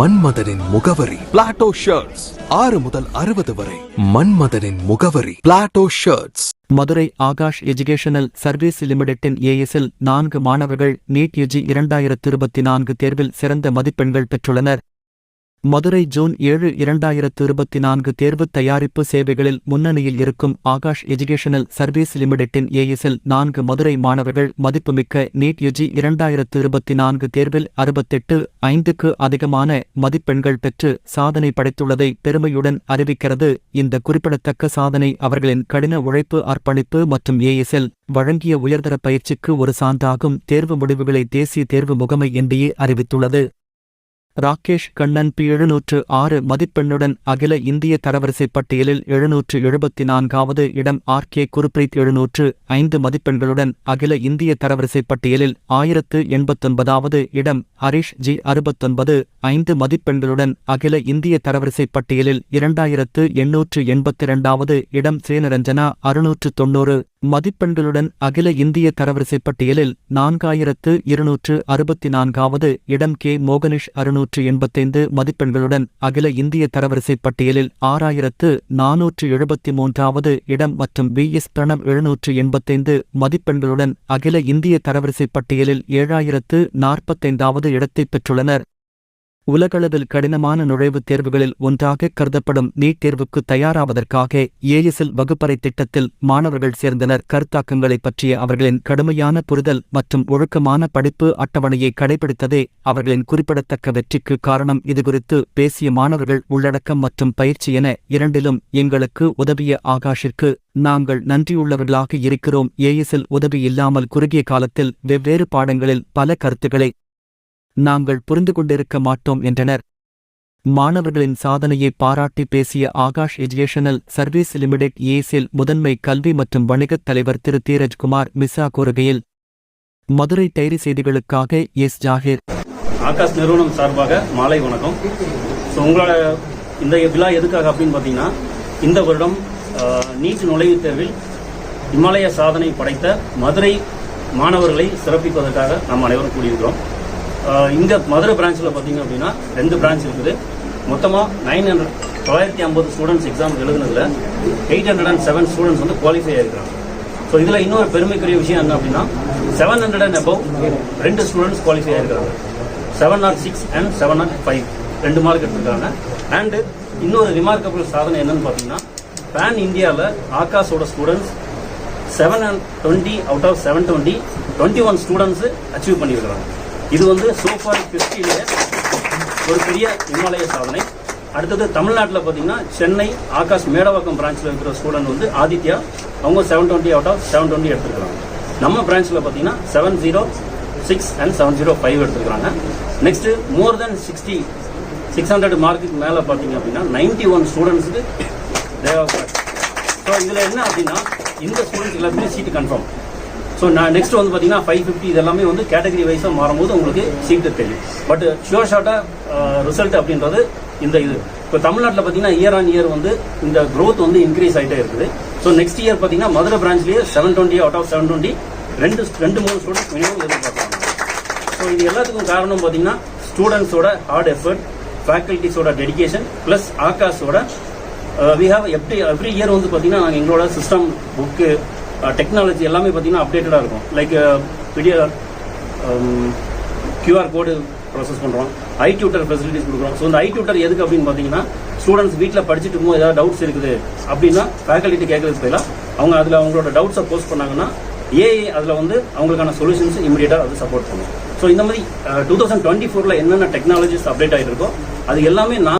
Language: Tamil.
மன்மதனின் முகவரி. பிளாட்டோ ஷர்ட்ஸ் ஆறு முதல் அறுபது வரை. மன்மதனின் முகவரி. Plato shirts Madurai Aakash educational service லிமிடெட்டின் ASL நான்கு மாணவர்கள் நீட் யுஜி இரண்டாயிரத்து இருபத்தி நான்கு தேர்வில் சிறந்த மதிப்பெண்கள் பெற்றுள்ளனர். மதுரை ஜூன் ஏழு இரண்டாயிரத்து இருபத்தி நான்கு தேர்வு தயாரிப்பு சேவைகளில் முன்னணியில் இருக்கும் ஆகாஷ் எஜுகேஷனல் சர்வீஸ் லிமிடெட்டின் ஏஎஸ்எல் நான்கு மதுரை மாணவர்கள் மதிப்புமிக்க நீட் யுஜி இரண்டாயிரத்து இருபத்தி நான்கு தேர்வில் அறுபத்தெட்டு ஐந்துக்கு அதிகமான மதிப்பெண்கள் பெற்று சாதனை படைத்துள்ளதை பெருமையுடன் அறிவிக்கிறது. இந்த குறிப்பிடத்தக்க சாதனை அவர்களின் கடின உழைப்பு அர்ப்பணிப்பு மற்றும் ஏஎஸ்எல் வழங்கிய உயர்தர பயிற்சிக்கு ஒரு சான்றாகும். தேர்வு முடிவுகளை தேசிய தேர்வு முகமை என்பிஏ அறிவித்துள்ளது. ராகேஷ் கண்ணன் பி எழுநூற்று ஆறு மதிப்பெண்ணுடன் அகில இந்திய தரவரிசை பட்டியலில் எழுநூற்று எழுபத்தி நான்காவது இடம் ஆர் கே குருப்ரீத் எழுநூற்று ஐந்து மதிப்பெண்களுடன் அகில இந்திய தரவரிசை பட்டியலில் ஆயிரத்து எண்பத்தொன்பதாவது இடம் ஹரீஷ் ஜி அறுபத்தொன்பது ஐந்து மதிப்பெண்களுடன் அகில இந்திய தரவரிசை பட்டியலில் இரண்டாயிரத்து எண்ணூற்று எண்பத்தி இரண்டாவது இடம் சேனரஞ்சனா அறுநூற்று தொன்னூறு மதிப்பெண்களுடன் அகில இந்திய தரவரிசைப் பட்டியலில் நான்காயிரத்து இருநூற்று அறுபத்தி நான்காவது இடம் கே. மோகனிஷ் அறுநூற்று எண்பத்தைந்து மதிப்பெண்களுடன் அகில இந்திய தரவரிசைப் பட்டியலில் ஆறாயிரத்து நானூற்று எழுபத்தி மூன்றாவது இடம் மற்றும் வி எஸ். பிரணவ் எழுநூற்று எண்பத்தைந்து மதிப்பெண்களுடன் அகில இந்திய தரவரிசைப் பட்டியலில் ஏழாயிரத்து நாற்பத்தைந்தாவது இடத்தைப் பெற்றுள்ளனர். உலகளவில் கடினமான நுழைவுத் தேர்வுகளில் ஒன்றாக கருதப்படும் நீட் தேர்வுக்கு தயாராவதற்காக ஏஎஸ்எல் வகுப்பறை திட்டத்தில் மாணவர்கள் சேர்ந்தனர். கருத்தாக்கங்களைப் பற்றிய அவர்களின் கடுமையான புரிதல் மற்றும் ஒழுக்கமான படிப்பு அட்டவணையை கடைபிடித்ததே அவர்களின் குறிப்பிடத்தக்க வெற்றிக்கு காரணம். இதுகுறித்து பேசிய மாணவர்கள் உள்ளடக்கம் மற்றும் பயிற்சி என இரண்டிலும் எங்களுக்கு உதவிய ஆகாஷிற்கு நாங்கள் நன்றியுள்ளவர்களாக இருக்கிறோம். ஏஎஸ்எல் உதவி இல்லாமல் குறுகிய காலத்தில் வெவ்வேறு பாடங்களில் பல கருத்துக்களை நாங்கள் புரிந்து கொண்டிருக்க மாட்டோம் என்றனர். மாணவர்களின் சாதனையை பாராட்டி பேசிய ஆகாஷ் எஜுகேஷனல் சர்வீஸ் லிமிடெட் ஏசில் முதன்மை கல்வி மற்றும் வணிகத் தலைவர் திரு. தீரஜ்குமார் மிஸ்ஸா கூறுகையில் மதுரை டைரி செய்திகளுக்காக எஸ். ஜாகிர். ஆகாஷ் நிறுவனம் சார்பாக மாலை வணக்கம். ஸோ உங்களோட இந்த விழா எதுக்காக அப்படின்னு பார்த்தீங்கன்னா இந்த வருடம் நீட் நுழைவுத் தேர்வில் இமாலய சாதனை படைத்த மதுரை மாணவர்களை சிறப்பிப்பதற்காக நாம் அனைவரும் கூடியிருக்கிறோம். இந்த மதுரை பிரான்ச்சில் பார்த்தீங்க அப்படின்னா ரெண்டு பிரான்ச் இருக்குது. மொத்தமாக நைன் ஹண்ட்ரட் தொள்ளாயிரத்தி ஐம்பது students exam எழுதுனதுல eight hundred and seven students வந்து குவாலிஃபை ஆயிருக்காங்க ஸோ இதில் இன்னொரு பெருமைக்குரிய விஷயம் என்ன அப்படின்னா செவன் ஹண்ட்ரட் அண்ட் அபவ் ரெண்டு students qualify ஆகிருக்காங்க seven naught six and seven naught five ரெண்டு மார்க் எடுத்துருக்காங்க. அண்டு இன்னொரு ரிமார்க்கபிள் சாதனை என்னன்னு பார்த்தீங்கன்னா பேன் இந்தியாவில் ஆகாஷோட students seven and twenty out of seven twenty twenty one students achieve பண்ணியிருக்கிறாங்க. இது வந்து சோஃபார் ஹிஸ்ட்ரியிலேயே ஒரு பெரிய இமாலய சாதனை. அடுத்தது தமிழ்நாட்டில் பார்த்தீங்கன்னா சென்னை ஆகாஷ் மேடவாக்கம் பிரான்ச்சில் இருக்கிற ஸ்டூடெண்ட் வந்து ஆதித்யா. அவங்க seven twenty out of seven twenty எடுத்துருக்காங்க நம்ம பிரான்ச்சில் பார்த்தீங்கன்னா seven zero six and seven zero five எடுத்துருக்காங்க next more than sixty six hundred மார்க்குக்கு மேலே பார்த்தீங்க அப்படின்னா நைன்டி ஒன் ஸ்டூடெண்ட்ஸுக்கு ஸோ இதில் என்ன அப்படின்னா இந்த ஸ்டூடெண்ட்ஸ் எல்லாத்துக்குமே சீட்டு கன்ஃபார்ம் ஸோ நான் நெக்ஸ்ட் வந்து பார்த்தீங்கன்னா ஃபைவ் ஃபிஃப்டி இதெல்லாமே வந்து கேட்டகரி வைஸாக மாறும்போது உங்களுக்கு சீட்டு தெரியும். பட் ஷியோர் ஷார்ட்டாக ரிசல்ட் அப்படின்றது இந்த இது. இப்போ தமிழ்நாட்டில் பார்த்தீங்கன்னா இயர் ஆன் இயர் வந்து இந்த க்ரோத் வந்து இன்க்ரீஸ் ஆகிட்டே இருக்குது. ஸோ நெக்ஸ்ட் இயர் பார்த்தீங்கன்னா Madurai பிரான்ச்லேயே seven twenty out of seven twenty ரெண்டு ரெண்டு மூணு ஸ்டூடெண்ட்ஸ் மினிமம் எதிர்பார்க்குறாங்க ஸோ இது எல்லாத்துக்கும் காரணம் பார்த்தீங்கன்னா ஸ்டூடெண்ட்ஸோட ஹார்ட் எஃபர்ட் ஃபேக்கல்ட்டிஸோட dedication plus ஆகாஷோட we have every every year வந்து பார்த்தீங்கன்னா நாங்கள் எங்களோட சிஸ்டம் புக்கு டெக்னாலஜி எல்லாமே பார்த்தீங்கன்னா அப்டேட்டடாக இருக்கும். லைக் பெரிய கியூஆர் கோடு ப்ராசஸ் பண்ணுறோம் ஐ டியூட்டர் ஃபெசிலிட்டிஸ் கொடுக்குறோம். ஸோ இந்த ஐ டியூட்டர் எதுக்கு அப்படின்னு பார்த்தீங்கன்னா ஸ்டூடெண்ட்ஸ் வீட்டில் படிச்சுட்டு இருக்கும்போது ஏதாவது டவுட்ஸ் இருக்குது அப்படின்னா ஃபேக்கல்ட்டி கேட்கறதுக்கு பதிலாக அவங்க அதில் அவங்களோட டவுட்ஸை போஸ்ட் பண்ணாங்கன்னா ஏஐ அதில் வந்து அவங்களுக்கான சொல்யூஷன்ஸ் இமீடியட்டாக அது சப்போர்ட் பண்ணும். ஸோ இந்த மாதிரி டூ தௌசண்ட் டுவெண்ட்டி ஃபோரில் என்னென்ன டெக்னாலஜிஸ் அப்டேட் ஆகிட்டு இருக்கோ அது எல்லாமே நான்